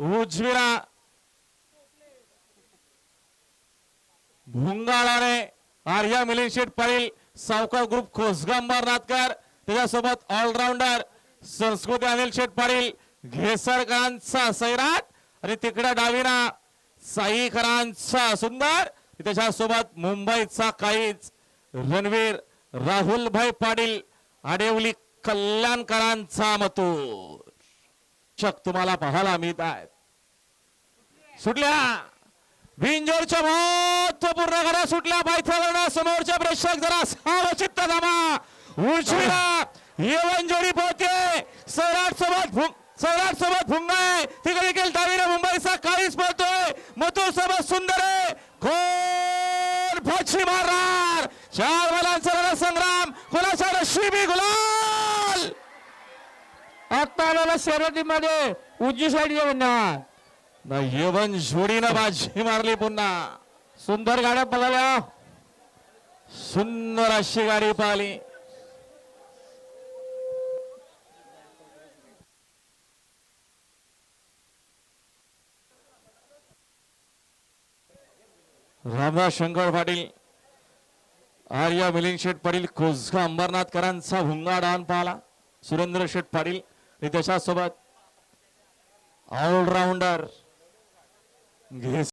उजवीला भुंगाळाने आर्या मिलिंद शेठ पाटील सावकार ग्रुप खोसगांबर नातकर त्याच्यासोबत ऑलराऊंडर संस्कृती अनिल शेठ पाटील घेसरकरांचा सैराट आणि तिकडे डावीना साईकरांचा सुंदर त्याच्यासोबत मुंबईचा काहीच रणवीर राहुलभाई पाटील आडेवली कल्याणकरांचा मतूर चक तुम्हाला पाहायला मिळत आहेत सुटल्या. भिंजोरच्या महत्त्वपूर्ण घरा सुटल्या. पायथ्यावरनं समोरच्या प्रेक्षक जरा सावचित्त जमा उजवीला येवन जोडी पोहते सैराट सोबत सैराट सोबत भुंगाय. तिकडे देखील डावीने मुंबईचा काळीच पळतोय. मथुर सोबत सुंदर आहे. खोल फची मारणार. चार बलांचा संग्राम कोणाच्या शिबी गुलाब आलेला शर्यतीमध्ये उजवी साईड न येवन जोडीनं बाजी मारली पुन्हा. सुंदर गाड्या पळाल्या. सुंदर अशी गाडी पाहिली. रामदास शंकर पाटील आर्या मिलिंद शेठ पाटील कोसगा अंबरनाथकरांचा भुंगा डान पाहला. सुरेंद्र शेठ पाटील निदेशासोबत ऑलराऊंडर घे